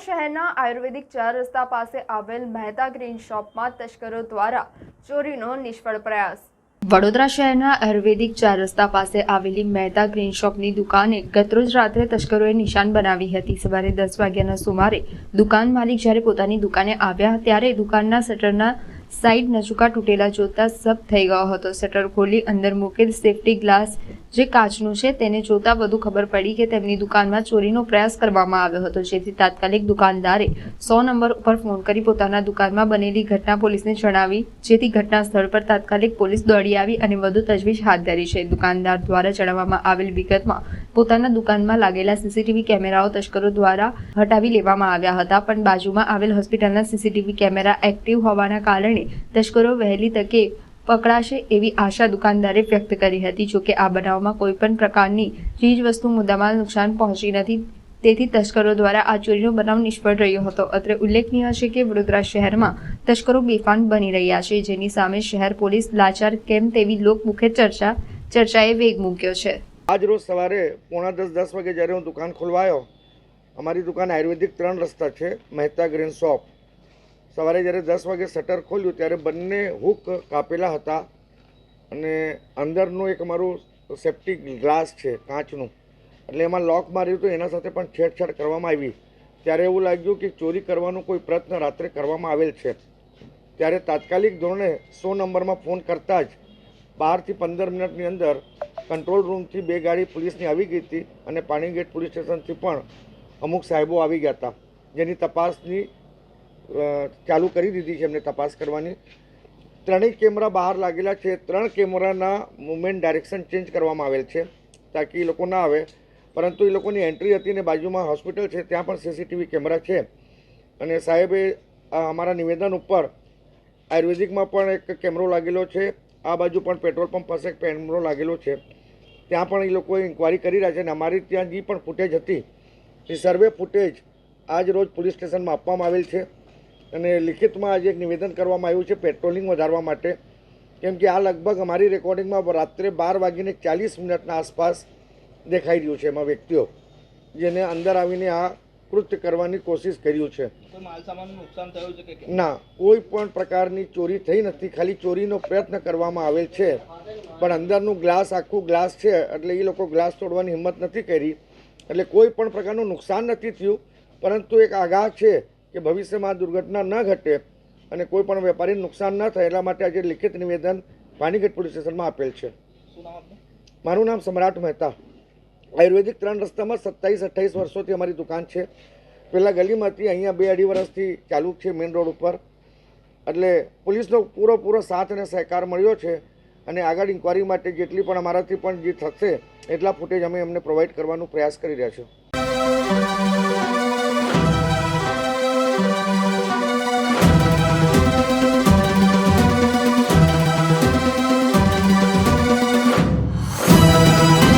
શહેરના આયુર્વેદિક ચાર રસ્તા પાસે આવેલ મહેતા ગ્રીન શોપમાં તસ્કરો દ્વારા ચોરીનો નિષ્ફળ પ્રયાસ. વડોદરા શહેરના આયુર્વેદિક ચાર રસ્તા પાસે આવેલી મહેતા ગ્રીન શોપની દુકાને ગતરોજ રાત્રે તસ્કરોએ નિશાન બનાવી હતી. સવારે દસ વાગ્યાના સુમારે દુકાન માલિક જ્યારે પોતાની દુકાને આવ્યા ત્યારે દુકાનના શટરના સાઈડ નજુકા તૂટેલા જોતા સબ થઈ ગયો હતો. શટર ખોલી અંદર મૂકેલ સેફ્ટી ગ્લાસ જે કાચનું છે તેને જોતા વધુ ખબર પડી કે તેમની દુકાનમાં ચોરીનો પ્રયાસ કરવામાં આવ્યો હતો. જેથી તાત્કાલિક દુકાનદારે સો નંબર ઉપર ફોન કરી પોતાના દુકાનમાં બનેલી ઘટના પોલીસને જણાવી, જેથી ઘટના સ્થળ પર તાત્કાલિક પોલીસ દોડી આવી અને વધુ તજવીજ હાથ ધરી છે. દુકાનદાર દ્વારા જણાવવામાં આવેલ વિગતમાં પોતાના દુકાનમાં લાગેલા સીસીટીવી કેમેરાઓ તસ્કરો દ્વારા હટાવી લેવામાં આવ્યા હતા, પણ બાજુમાં આવેલ હોસ્પિટલના સીસીટીવી કેમેરા એક્ટિવ હોવાના કારણે તસ્કરો વહેલી તકે પકડાશે એવી આશા દુકાનદારે વ્યક્ત કરી હતી. જોકે આ બનાવમાં કોઈ પણ પ્રકારની ચીજ વસ્તુ મુદ્દામાલ નુકસાન પહોંચી નથી. તેથી તસ્કરો દ્વારા આ ચોરીનો બનાવ નિષ્ફળ રહ્યો હતો. અત્રે ઉલ્લેખનીય છે કે વડોદરા શહેરમાં તસ્કરો બેફાન બની રહ્યા છે. જેની સામે શહેર પોલીસ લાચાર કેમ તેવી લોકમુખે ચર્ચા, ચર્ચાએ વેગ મૂક્યો છે. આજ રોજ સવારે પોણા દસ દસ વાગે જ્યારે હું દુકાન ખોલવાયો, અમારી દુકાન આયુર્વેદિક ત્રણ રસ્તા છે, મહેતા ગ્રીન શોપ. સવારે જ્યારે દસ વાગે શટર ખોલ્યું ત્યારે બંને હુક કાપેલા હતા અને અંદરનું એક અમારું સેફ્ટી ગ્લાસ છે, કાચનું. એટલે એમાં લોક માર્યું હતું એના સાથે પણ છેડછાડ કરવામાં આવી. ત્યારે એવું લાગ્યું કે ચોરી કરવાનો કોઈ પ્રયત્ન રાત્રે કરવામાં આવેલ છે. ત્યારે તાત્કાલિક ધોરણે સો નંબરમાં ફોન કરતાં જ બારથી પંદર મિનિટની અંદર કંટ્રોલ રૂમથી બે ગાડી પોલીસની આવી ગઈ હતી અને પાણીગેટ પોલીસ સ્ટેશનથી પણ અમુક સાહેબો આવી ગયા હતા. જેની તપાસની ચાલુ કરી દીધી છે એમને તપાસ કરવાની. ત્રણેય કેમેરા બહાર લાગેલા છે. ત્રણ કેમેરાના મુવમેન્ટ ડાયરેક્શન ચેન્જ કરવામાં આવેલ છે, તાકી એ લોકો ના આવે. પરંતુ એ લોકોની એન્ટ્રી હતી ને બાજુમાં હોસ્પિટલ છે, ત્યાં પણ સીસીટીવી કેમેરા છે. અને સાહેબે અમારા નિવેદન ઉપર આયુર્વેદિકમાં પણ એક કેમેરો લાગેલો છે. આ બાજુ પણ પેટ્રોલ પંપ પાસે એક કેમેરો લાગેલો છે. ત્યાં પણ એ લોકોએ ઇન્કવાયરી કરી રહ્યા છે અને અમારી ત્યાં જે પણ ફૂટેજ હતી. એ સર્વે ફૂટેજ આજ રોજ પોલીસ સ્ટેશનમાં આપવામાં આવેલ છે. અને લિખિતમાં આજે એક નિવેદન કરવામાં આવ્યું છે પેટ્રોલિંગ વધારવા માટે. કેમ કે આ લગભગ અમારી રેકોર્ડિંગમાં રાત્રે બાર વાગીને ચાલીસ મિનિટના આસપાસ દેખાઈ રહ્યું છે એમાં વ્યક્તિઓ જેને અંદર આવીને આ કૃત્ય કરવાની કોશિશ કર્યું છે. કોઈ નુકસાન થયું છે ના કોઈ પણ પ્રકારની ચોરી થઈ નથી. ખાલી ચોરીનો પ્રયત્ન કરવામાં આવેલ છે. પણ અંદરનું ગ્લાસ આખું ગ્લાસ છે એટલે એ લોકો ગ્લાસ તોડવાની હિંમત નથી કરી. એટલે કોઈ પણ પ્રકારનું નુકસાન નથી થયું. પરંતુ એક આગાહ છે કે ભવિષ્યમાં આ દુર્ઘટના ન ઘટે અને કોઈ પણ વેપારીને નુકસાન ન થાય એટલા માટે આજે લિખિત નિવેદન પાણીગઢ પોલીસ સ્ટેશનમાં આપેલ છે. મારું નામ સમ્રાટ મહેતા. આયુર્વેદિક ત્રણ રસ્તામાં સત્તાવીસ અઠ્યાવીસ વર્ષોથી અમારી દુકાન છે. પહેલાં ગલીમાં હતી અહીંયા બે અઢી વર્ષથી ચાલુ છે મેઇન રોડ ઉપર. એટલે પોલીસનો પૂરો સાથ અને સહકાર મળ્યો છે અને આગળ ઇન્કવાયરી માટે જેટલી પણ અમારાથી પણ જે થશે એટલા ફૂટેજ અમે એમને પ્રોવાઈડ કરવાનો પ્રયાસ કરી રહ્યા છીએ.